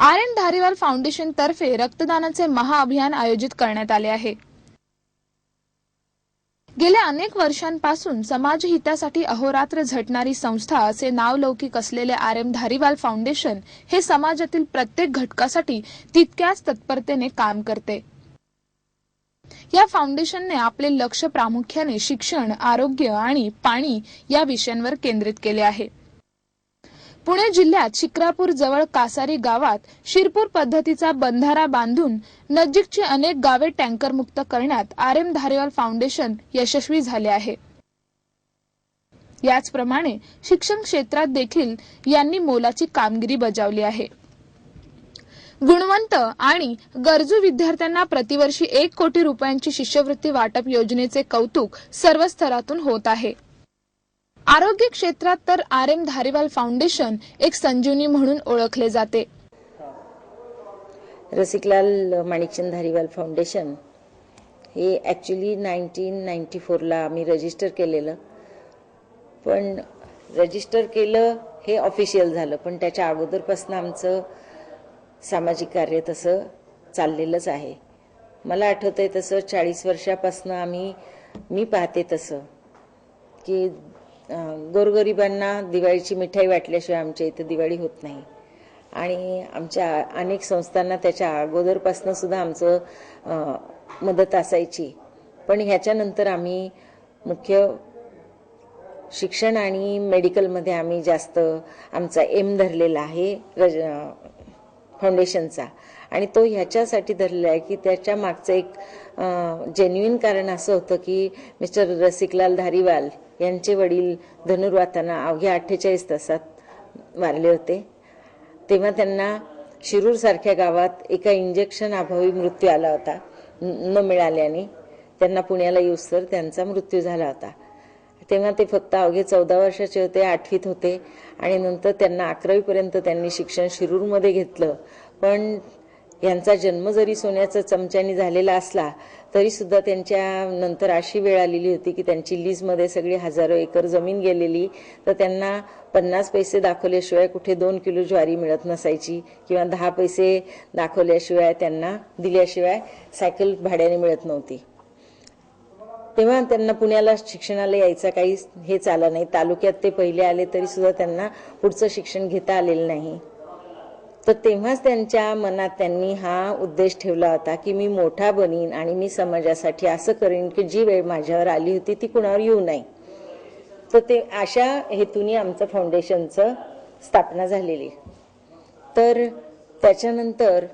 R N Dhariwal foundation तर्फे रक्तदानाचे महाअभियान आयोजित करण्यात आले आहे. गेल्या अनेक वर्षांपासून समाजहितासाठी अहोरात्र झटणारी संस्था असे नावलौकिक असलेले आर एम धारीवाल फाउंडेशन हे समाजातील प्रत्येक घटकासाठी तितक्याच तत्परतेने काम करते. या फाउंडेशनने आपले लक्ष प्रामुख्याने शिक्षण आरोग्य आणि पाणी या विषयांवर केंद्रित केले आहे. पुणे जिल्ह्यात शिक्रापूर जवळ कासारी गावात शिरपूर पद्धतीचा बंधारा बांधून नजीकची अनेक गावे टँकर मुक्त करण्यात आर एम धारेवाल फाउंडेशन यशस्वी झाले आहे. याचप्रमाणे शिक्षण क्षेत्रात देखील यांनी मोलाची कामगिरी बजावली आहे. गुणवंत आणि गरजू विद्यार्थ्यांना प्रतिवर्षी एक कोटी रुपयांची शिष्यवृत्ती वाटप योजनेचे कौतुक सर्व स्तरातून होत आहे. आरोग्य क्षेत्रात तर आर एम धारीवाल फाउंडेशन एक संजीवनी म्हणून ओळखले जाते. रसिकलाल माणिकचंद धारीवाल फाउंडेशन हे ॲक्च्युली नाईन्टीन नाईन्टी फोरला आम्ही रजिस्टर केलेलं. पण रजिस्टर केलं हे ऑफिशियल झालं. पण त्याच्या अगोदरपासून आमचं सामाजिक कार्य तसं चाललेलंच आहे. मला आठवतंय तसं चाळीस वर्षापासून आम्ही मी पाहते तसं की गोरगरिबांना दिवाळीची मिठाई वाटल्याशिवाय आमच्या इथं दिवाळी होत नाही. आणि आमच्या अनेक संस्थांना त्याच्या अगोदरपासून सुद्धा आमचं मदत असायची. पण ह्याच्यानंतर आम्ही मुख्य शिक्षण आणि मेडिकलमध्ये आम्ही जास्त आमचा एम धरलेला आहे रज फाउंडेशनचा. आणि तो ह्याच्यासाठी धरलेला आहे की त्याच्या मागचं एक जेन्युइन कारण असं होतं की मिस्टर रसिकलाल धारीवाल यांचे वडील धनुर्वाताना अवघ्या अठ्ठेचाळीस तासात मारले होते. तेव्हा त्यांना शिरूर सारख्या गावात एका इंजेक्शन अभावी मृत्यू आला होता. न मिळाल्याने त्यांना पुण्याला येऊसतर त्यांचा मृत्यू झाला होता. तेव्हा ते फक्त अवघे चौदा वर्षाचे होते आठवीत होते आणि नंतर त्यांना अकरावीपर्यंत त्यांनी शिक्षण शिरूरमध्ये घेतलं. पण यांचा जन्म जरी सोन्याचा चमच्यानी झालेला असला तरी सुद्धा त्यांच्या नंतर अशी वेळ आलेली होती की त्यांची लीजमध्ये सगळी हजारो एकर जमीन गेलेली तर त्यांना पन्नास पैसे दाखवल्याशिवाय कुठे दोन किलो ज्वारी मिळत नसायची किंवा दहा पैसे दाखवल्याशिवाय त्यांना दिल्याशिवाय सायकल भाड्याने मिळत नव्हती. तेव्हा त्यांना पुण्याला शिक्षणाला यायचा काही हे आलं नाही. तालुक्यात ते पहिले आले तरी सुद्धा त्यांना पुढचं शिक्षण घेता आलेलं नाही. तर तेव्हाच त्यांच्या मनात त्यांनी हा उद्देश ठेवला होता की मी मोठा बनीन आणि मी समाजासाठी असं करीन की जी वेळ माझ्यावर आली होती ती कुणावर येऊ नये. तर ते अशा हेतूने आमचं फाउंडेशनचं स्थापना झालेली. तर त्याच्यानंतर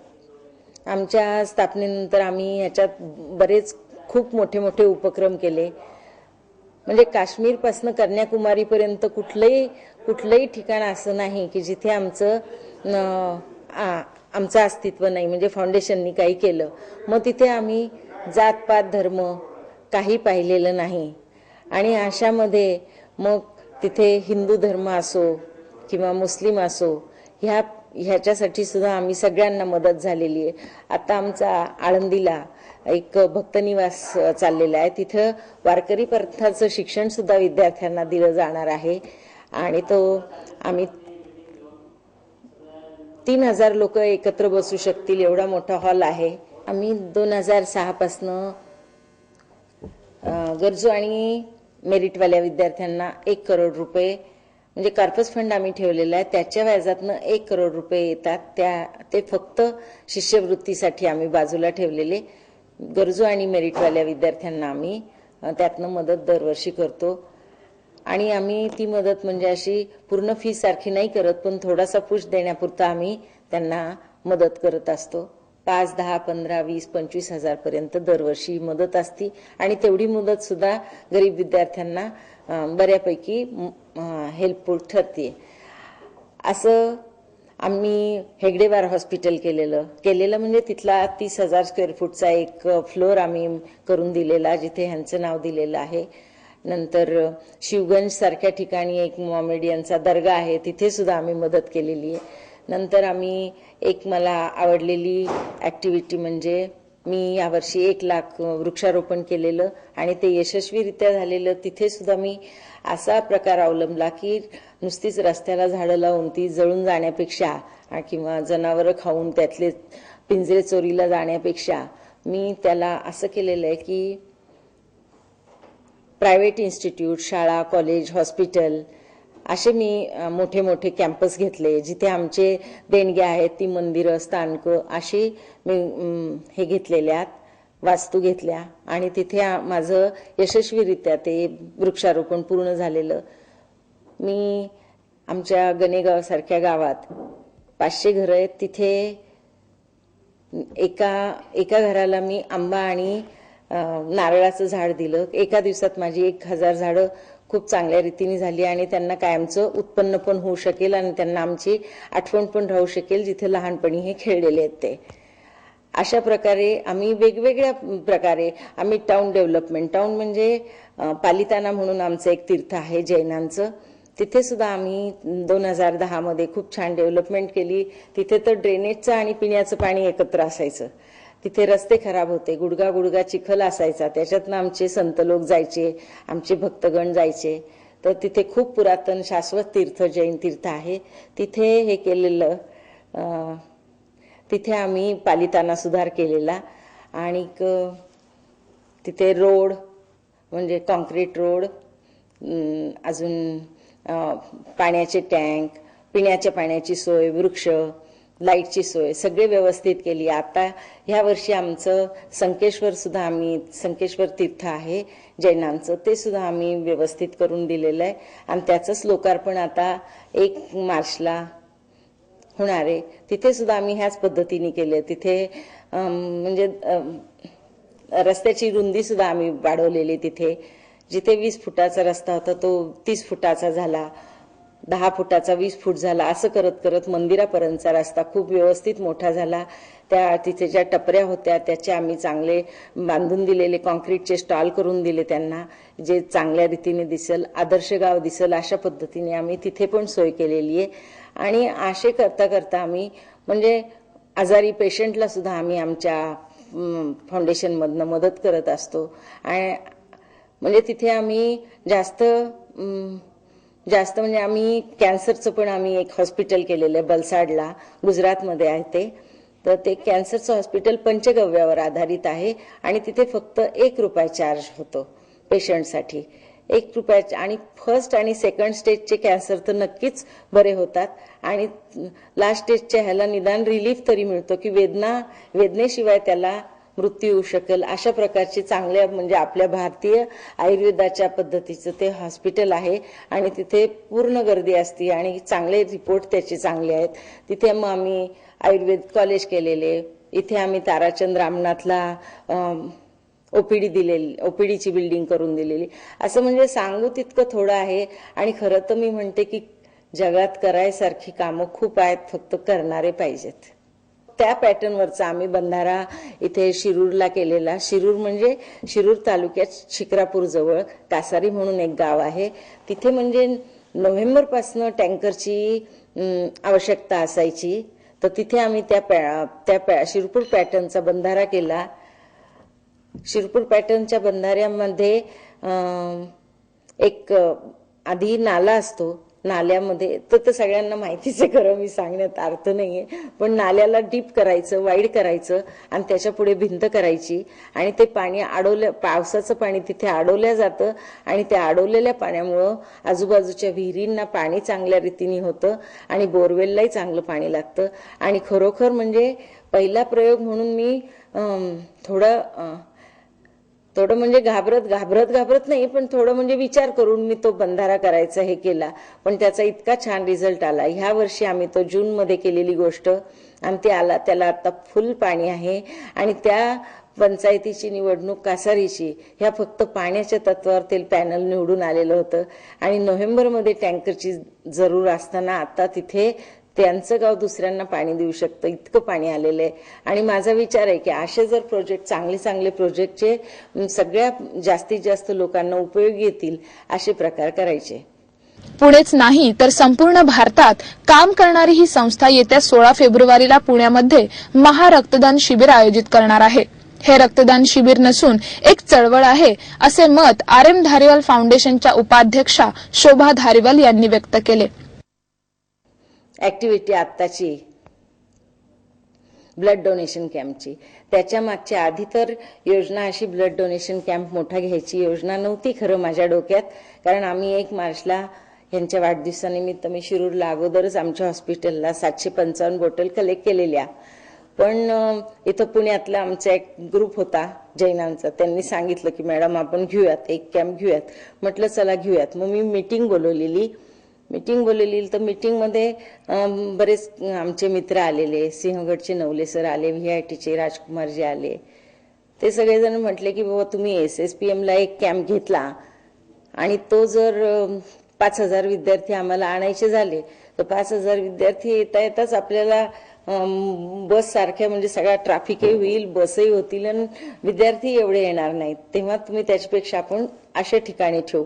आमच्या स्थापनेनंतर आम्ही ह्याच्यात बरेच खूप मोठे मोठे उपक्रम केले. म्हणजे काश्मीरपासनं कन्याकुमारीपर्यंत कुठलंही कुठलंही ठिकाण असं नाही की जिथे आमचं आमचं अस्तित्व नाही. म्हणजे फाउंडेशननी काही केलं. मग तिथे आम्ही जातपात धर्म काही पाहिलेलं नाही. आणि अशामध्ये मग तिथे हिंदू धर्म असो किंवा मुस्लिम असो ह्या ह्याच्यासाठी सुद्धा आम्ही सगळ्यांना मदत झालेली आहे. आता आमचा आळंदीला एक भक्तनिवास चाललेला आहे. तिथं वारकरी पंथाचं शिक्षण सुद्धा विद्यार्थ्यांना दिलं जाणार आहे. आणि तो आम्ही तीन हजार लोक एकत्र बसू शकतील एवढा मोठा हॉल आहे. आम्ही दोन हजार सहापासनं गरजू आणि मेरिटवाल्या विद्यार्थ्यांना एक करोड रुपये म्हणजे कार्पस फंड आम्ही ठेवलेला आहे. त्याच्या व्याजातनं एक करोड रुपये येतात. त्या ते फक्त शिष्यवृत्तीसाठी आम्ही बाजूला ठेवलेले. गरजू आणि मेरिटवाल्या विद्यार्थ्यांना आम्ही त्यातनं मदत दरवर्षी करतो. आणि आम्ही ती मदत म्हणजे अशी पूर्ण फी सारखी नाही करत पण थोडासा पुश देण्यापुरता आम्ही त्यांना मदत करत असतो. पाच दहा पंधरा वीस पंचवीस हजार पर्यंत दरवर्षी मदत असती. आणि तेवढी मदत सुद्धा गरीब विद्यार्थ्यांना बऱ्यापैकी हेल्पफुल ठरते. असं आम्ही हेगडेवार हॉस्पिटल केलेलं. केलेलं म्हणजे तिथला तीस हजार स्क्वेअर फूटचा एक फ्लोअर आम्ही करून दिलेला जिथे ह्यांचं नाव दिलेलं आहे. नंतर शिवगंज सारख्या ठिकाणी एक मॉमेडियनचा दर्गा आहे तिथे सुद्धा आम्ही मदत केलेली आहे. नंतर आम्ही एक मला आवडलेली ॲक्टिव्हिटी म्हणजे मी यावर्षी एक लाख वृक्षारोपण केलेलं आणि ते यशस्वीरित्या झालेलं. तिथे सुद्धा मी असा प्रकार अवलंबला की नुसतीच रस्त्याला झाडं लावून ती जळून जाण्यापेक्षा किंवा जनावरं खाऊन त्यातले पिंजरे चोरीला जाण्यापेक्षा मी त्याला असं केलेलं आहे की प्रायव्हेट इन्स्टिट्यूट शाळा कॉलेज हॉस्पिटल असे मी मोठे मोठे कॅम्पस घेतले जिथे आमचे देणगे आहेत ती मंदिरं स्थानकं अशी मी हे घेतलेल्या वास्तू घेतल्या. आणि तिथे माझं यशस्वीरित्या ते वृक्षारोपण पूर्ण झालेलं. मी आमच्या गणेगावसारख्या गावात पाचशे घरं आहेत. तिथे एका एका घराला मी आंबा आणि नारळाचं झाड दिलं. एका दिवसात माझी एक हजार झाडं खूप चांगल्या रीतीने झाली आणि त्यांना कायमचं उत्पन्न पण होऊ शकेल आणि त्यांना आमची आठवण पण राहू शकेल जिथे लहानपणी हे खेळलेले आहेत ते. अशा प्रकारे आम्ही वेगवेगळ्या प्रकारे आम्ही टाउन डेव्हलपमेंट टाउन म्हणजे पालिताना म्हणून आमचं एक तीर्थ आहे जैनांचं. तिथे सुद्धा आम्ही दोन हजार दहामध्ये खूप छान डेव्हलपमेंट केली. तिथे तर ड्रेनेजचं आणि पिण्याचं पाणी एकत्र असायचं. तिथे रस्ते खराब होते. गुडगा गुडगा चिखल असायचा. त्याच्यातनं आमचे संत लोक जायचे आमचे भक्तगण जायचे. तर तिथे खूप पुरातन शाश्वत तीर्थ जैन तीर्थ आहे. तिथे हे केलेलं तिथे आम्ही पालिताना सुधार केलेला. आणि तिथे रोड म्हणजे कॉन्क्रीट रोड अजून पाण्याचे टँक पिण्याच्या पाण्याची सोय वृक्ष लाईटची सोय सगळे व्यवस्थित केली. आता ह्या वर्षी आमचं संकेश्वर सुद्धा आम्ही संकेश्वर तीर्थ आहे जैनांचं ते सुद्धा आम्ही व्यवस्थित करून दिलेलं आहे. आणि त्याचंच लोकार्पण आता एक मार्चला होणार आहे. तिथे सुद्धा आम्ही ह्याच पद्धतीने केले तिथे म्हणजे रस्त्याची रुंदी सुद्धा आम्ही वाढवलेली तिथे. जिथे वीस फुटाचा रस्ता होता तो तीस फुटाचा झाला. दहा फुटाचा वीस फूट झाला असं करत करत मंदिरापर्यंतचा रस्ता खूप व्यवस्थित मोठा झाला. त्या तिथे ज्या टपऱ्या होत्या त्याचे आम्ही चांगले बांधून दिलेले कॉन्क्रीटचे स्टॉल करून दिले त्यांना जे चांगल्या रीतीने दिसल आदर्श गाव दिसल अशा पद्धतीने आम्ही तिथे पण सोय केलेली आहे. आणि असे करता करता आम्ही म्हणजे आजारी पेशंटला सुद्धा आम्ही आमच्या फाउंडेशनमधनं मदत करत असतो. आणि म्हणजे तिथे आम्ही जास्त जास्त म्हणजे आम्ही कॅन्सरचं पण आम्ही एक हॉस्पिटल केलेलं आहे बलसाडला गुजरातमध्ये आहे ते. तर ते कॅन्सरचं हॉस्पिटल पंचगव्यावर आधारित आहे आणि तिथे फक्त एक रुपया चार्ज होतो पेशंटसाठी. एक रुपया आणि फर्स्ट आणि सेकंड स्टेजचे कॅन्सर तर नक्कीच बरे होतात. आणि लास्ट स्टेजच्या ह्याला निदान रिलीफ तरी मिळतो की वेदना वेदनेशिवाय त्याला मृत्यू येऊ शकेल. अशा प्रकारचे चांगल्या म्हणजे आपल्या भारतीय आयुर्वेदाच्या पद्धतीचं ते हॉस्पिटल आहे आणि तिथे पूर्ण गर्दी असते आणि चांगले रिपोर्ट त्याचे चांगले आहेत. तिथे मग आम्ही आयुर्वेद कॉलेज केलेले. इथे आम्ही ताराचंद रामनाथला ओपीडी दिलेली ओपीडीची बिल्डिंग करून दिलेली. असं म्हणजे सांगू तितकं थोडं आहे आणि खरं तर मी म्हणते की जगात करायसारखी कामं खूप आहेत फक्त करणारे पाहिजेत. त्या पॅटर्नवरचा आम्ही बंधारा इथे शिरूरला केलेला. शिरूर म्हणजे शिरूर तालुक्यात शिक्रापूर जवळ कासारी म्हणून एक गाव आहे. तिथे म्हणजे नोव्हेंबरपासनं टँकरची आवश्यकता असायची. तर तिथे आम्ही त्या पॅ त्या पॅ शिरपूर पॅटर्नचा बंधारा केला. शिरपूर पॅटर्नच्या बंधाऱ्यामध्ये एक आधी नाला असतो. नाल्यामध्ये तर ते सगळ्यांना माहितीच आहे खरं मी सांगण्यात अर्थ नाहीये. पण नाल्याला डीप करायचं वाईड करायचं आणि त्याच्या पुढे भिंत करायची आणि ते पाणी अडवल्या पावसाचं पाणी तिथे अडवल्या जातं आणि त्या अडवलेल्या पाण्यामुळं आजूबाजूच्या विहिरींना पाणी चांगल्या रीतीने होतं आणि बोरवेललाही चांगलं पाणी लागतं. आणि खरोखर म्हणजे पहिला प्रयोग म्हणून मी थोडं थोडं म्हणजे घाबरत घाबरत घाबरत नाही पण थोडं म्हणजे विचार करून मी तो बंधारा करायचा हे केला. पण त्याचा इतका छान रिझल्ट आला. ह्या वर्षी आम्ही तो जून मध्ये केलेली गोष्ट आणि ते आला त्याला आता फुल पाणी आहे. आणि त्या पंचायतीची निवडणूक कासारीची ह्या फक्त पाण्याच्या तत्वावर ते पॅनल निवडून आलेलं होतं. आणि नोव्हेंबरमध्ये टँकरची जरूर असताना आता तिथे त्यांचं गाव दुसऱ्यांना पाणी देऊ शकतं इतकं पाणी आलेलं आहे. आणि माझा विचार आहे की असे जर प्रोजेक्ट चांगले चांगले प्रोजेक्टचे सगळ्या जास्तीत जास्त लोकांना उपयोगी येतील असे प्रकार करायचे. पुणेच नाही तर संपूर्ण भारतात काम करणारी ही संस्था येत्या सोळा फेब्रुवारीला पुण्यामध्ये महारक्तदान शिबिर आयोजित करणार आहे. हे रक्तदान शिबिर नसून एक चळवळ आहे असे मत आर एम धारीवाल फाउंडेशनच्या उपाध्यक्षा शोभा धारीवाल यांनी व्यक्त केले. ऍक्टिव्हिटी आत्ताची ब्लड डोनेशन कॅम्पची. त्याच्या मागच्या आधी तर योजना अशी ब्लड डोनेशन कॅम्प मोठा घ्यायची योजना नव्हती खरं माझ्या डोक्यात. कारण आम्ही एक मार्चला यांच्या वाढदिवसानिमित्त मी शिरूरला अगोदरच आमच्या हॉस्पिटलला सातशे पंचावन्न बॉटल कलेक्ट केलेल्या. पण इथं पुण्यातला आमचा एक ग्रुप होता जैनांचा. त्यांनी सांगितलं की मॅडम आपण घेऊयात एक कॅम्प घेऊयात. म्हटलं चला घेऊयात. मग मी मीटिंग बोलवलेली. मीटिंग बोलवली तर मीटिंगमध्ये बरेच आमचे मित्र आलेले सिंहगडचे नवले सर आले व्ही आय टीचे राजकुमारजी आले. ते सगळेजण म्हटले की बाबा तुम्ही एस एस पी एमला एक कॅम्प घेतला. आणि तो जर पाच हजार विद्यार्थी आम्हाला आणायचे झाले तर पाच हजार विद्यार्थी येता येताच आपल्याला बससारख्या बस सारख्या म्हणजे सगळा ट्रॅफिकही होईल बसही होतील आणि विद्यार्थी एवढे येणार नाहीत. तेव्हा तुम्ही त्याच्यापेक्षा आपण अशा ठिकाणी ठेवू.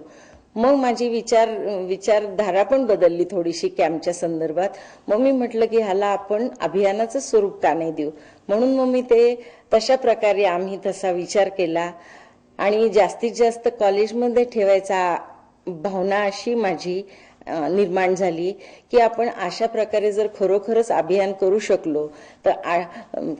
मग माझी विचार विचारधारा पण बदलली थोडीशी कॅम्पच्या संदर्भात. मग मी म्हटलं की ह्याला आपण अभियानाचं स्वरूप का नाही देऊ? म्हणून मग मी ते तशा प्रकारे आम्ही तसा विचार केला. आणि जास्तीत जास्त कॉलेजमध्ये ठेवायचा भावना अशी माझी निर्माण झाली की आपण अशा प्रकारे जर खरोखरच अभियान करू शकलो तर आ-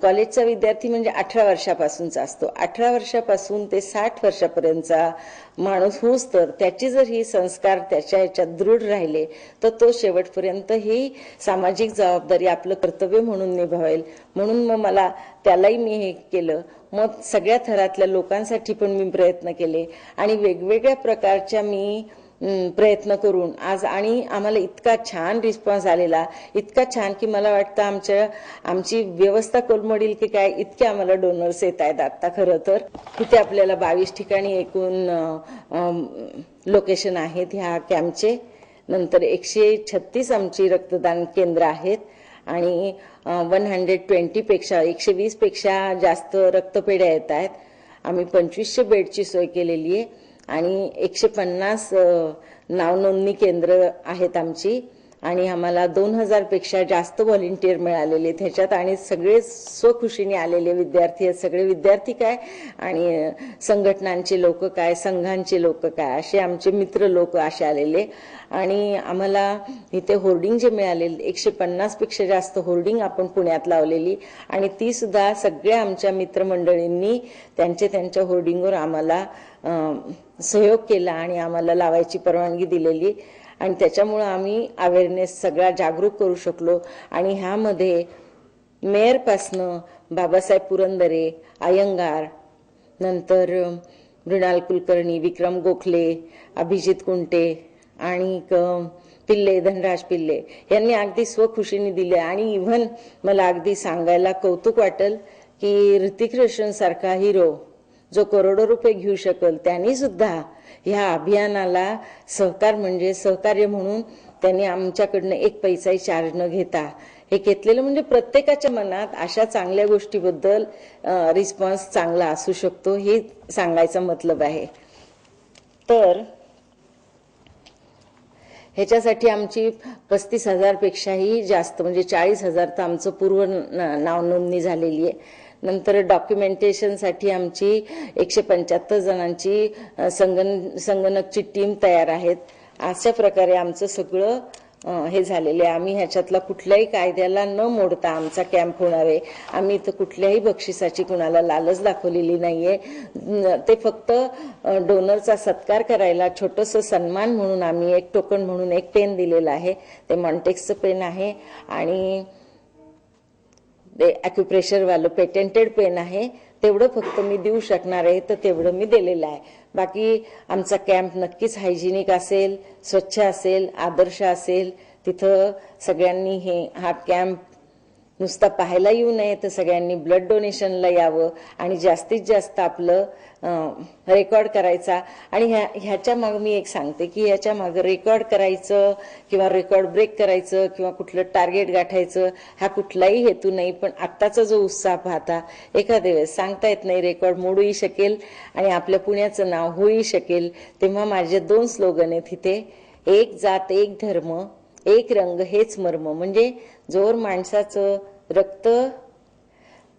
कॉलेजचा विद्यार्थी म्हणजे अठरा वर्षापासूनचा असतो. अठरा वर्षापासून ते साठ वर्षापर्यंतचा माणूस होऊस तर त्याचे जर ही संस्कार त्याच्या ह्याच्यात दृढ राहिले तर तो शेवटपर्यंत ही सामाजिक जबाबदारी आपलं कर्तव्य म्हणून निभावेल. म्हणून मग मला त्यालाही मी हे केलं. मग सगळ्या थरातल्या लोकांसाठी पण मी प्रयत्न केले. आणि वेगवेगळ्या प्रकारच्या मी प्रयत्न करून. आज आणि आम्हाला इतका छान रिस्पॉन्स आलेला. इतका छान की मला वाटतं आमच्या आमची व्यवस्था कोलमडील की काय इतके आम्हाला डोनर्स येत आहेत आता खरं तर. तिथे आपल्याला बावीस ठिकाणी एकूण लोकेशन आहेत ह्या कॅम्पचे नंतर एकशे छत्तीस आमची रक्तदान केंद्र आहेत. आणि वन हंड्रेड ट्वेंटी पेक्षा एकशे वीसपेक्षा जास्त रक्तपेढ्या येत आहेत. आम्ही पंचवीसशे बेडची सोय केलेली आहे. आणि एकशे पन्नास नावनोंदणी केंद्र आहेत आमची. आणि आम्हाला दोन हजारपेक्षा जास्त व्हॉलेंटियर मिळालेले आहेत ह्याच्यात आणि सगळे स्वखुशीने आलेले विद्यार्थी आहेत. सगळे विद्यार्थी काय आणि संघटनांचे लोक काय संघांचे लोक काय असे आमचे मित्र लोक असे आलेले. आणि आम्हाला इथे होर्डिंग जे मिळालेले एकशे पन्नासपेक्षा जास्त होर्डिंग आपण पुण्यात लावलेली. आणि ती सुद्धा सगळ्या आमच्या मित्रमंडळींनी त्यांचे त्यांच्या होर्डिंगवर आम्हाला सहयोग केला आणि आम्हाला लावायची परवानगी दिलेली. आणि त्याच्यामुळं आम्ही अवेअरनेस सगळा जागरूक करू शकलो. आणि ह्यामध्ये मेयरपासनं बाबासाहेब पुरंदरे अयंगार नंतर मृणाल कुलकर्णी विक्रम गोखले अभिजित कुंटे आणि पिल्ले धनराज पिल्ले यांनी अगदी स्वखुशीने दिले. आणि इव्हन मला अगदी सांगायला कौतुक वाटेल की ऋतिक रोशन सारखा हिरो जो करोडो रुपये घेऊ शकल त्यांनी सुद्धा ह्या अभियानाला सहकार म्हणजे सहकार्य म्हणून त्यांनी आमच्याकडनं एक पैसाही चार्ज न घेता हे घेतलेलं. म्हणजे प्रत्येकाच्या मनात अशा चांगल्या गोष्टीबद्दल रिस्पॉन्स चांगला असू शकतो हे सांगायचा मतलब आहे. तर ह्याच्यासाठी आमची पस्तीस हजार पेक्षाही जास्त म्हणजे चाळीस हजार तर आमचं पूर्व नाव नोंदणी झालेली आहे. नंतर डॉक्युमेंटेशनसाठी आमची एकशे पंच्याहत्तर जणांची संगण संगणकची टीम तयार आहेत. अशा प्रकारे आमचं सगळं हे झालेले आहे. आम्ही ह्याच्यातला कुठल्याही कायद्याला न मोडता आमचा कॅम्प होणार आहे. आम्ही इथं कुठल्याही बक्षिसाची कुणाला लालच दाखवलेली नाहीये. ते फक्त डोनरचा सत्कार करायला छोटस सन्मान म्हणून आम्ही एक टोकन म्हणून एक पेन दिलेलं आहे. ते मॉन्टेक्सचं पेन आहे. आणि ॲक्युप्रेशरवालं पेटेंटेड पेन आहे तेवढं फक्त मी देऊ शकणार आहे तर तेवढं मी दिलेलं आहे. बाकी आमचा कॅम्प नक्कीच हायजिनिक असेल स्वच्छ असेल आदर्श असेल तिथं सगळ्यांनी हे हा कॅम्प नुसता पाहायला येऊ नये तर सगळ्यांनी ब्लड डोनेशनला यावं आणि जास्तीत जास्त आपलं रेकॉर्ड करायचा. आणि ह्या ह्याच्या माग मी एक सांगते की ह्याच्या मागं रेकॉर्ड करायचं किंवा रेकॉर्ड ब्रेक करायचं किंवा कुठलं टार्गेट गाठायचं हा कुठलाही हेतू नाही पण आत्ताचा जो उत्साह पाहता एखाद्या वेळेस सांगता येत नाही रेकॉर्ड मोडूही शकेल आणि आपल्या पुण्याचं नाव होऊही शकेल तेव्हा माझे दोन स्लोगन आहेत इथे एक जात एक धर्म. एक रंग हेच मर्म. म्हणजे जोर माणसाचं रक्त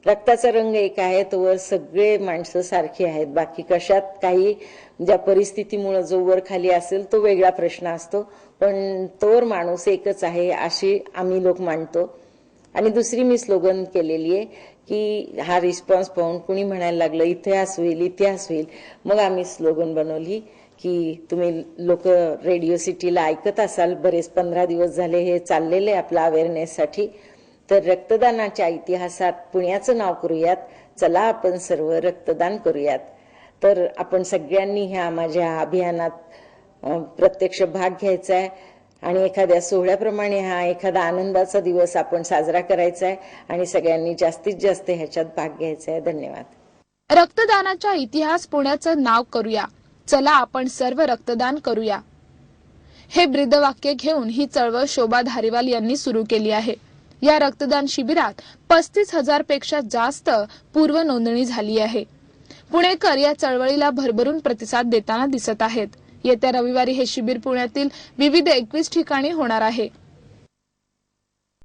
रक्ताचा रंग एक आहे तोवर सगळे माणसं सारखी आहेत. बाकी कशात काही ज्या परिस्थितीमुळं जो वर खाली असेल तो वेगळा प्रश्न असतो. पण तोवर माणूस एकच आहे अशी आम्ही लोक मानतो. आणि दुसरी मी स्लोगन केलेली आहे की हा रिस्पॉन्स पाहून कुणी म्हणायला लागलं इतिहास होईल इतिहास होईल. मग आम्ही स्लोगन बनवली. की तुम्ही लोक रेडिओ सिटीला ऐकत असाल बरेच पंधरा दिवस झाले हे चाललेले आपल्या अवेअरनेससाठी तर रक्तदानाच्या इतिहासात पुण्याचं नाव करूयात. चला आपण सर्व रक्तदान करूयात. तर आपण सगळ्यांनी ह्या माझ्या अभियानात प्रत्यक्ष भाग घ्यायचा आहे आणि एखाद्या सोहळ्याप्रमाणे हा एखादा आनंदाचा दिवस आपण साजरा करायचा आहे आणि सगळ्यांनी जास्तीत जास्त ह्याच्यात भाग घ्यायचा आहे धन्यवाद. रक्तदानाच्या इतिहास पुण्याचं नाव करूया. चला आपण सर्व रक्तदान करूया. हे ब्रीदवाक्य घेऊन ही चळवळ शोभा धारीवाल यांनी सुरू केली आहे. या रक्तदान शिबिरात पस्तीस हजारपेक्षा जास्त पूर्व नोंदणी झाली आहे. पुणेकर या चळवळीला भरभरून प्रतिसाद देताना दिसत आहेत. येत्या रविवारी हे शिबिर पुण्यातील विविध एकवीस ठिकाणी होणार आहे.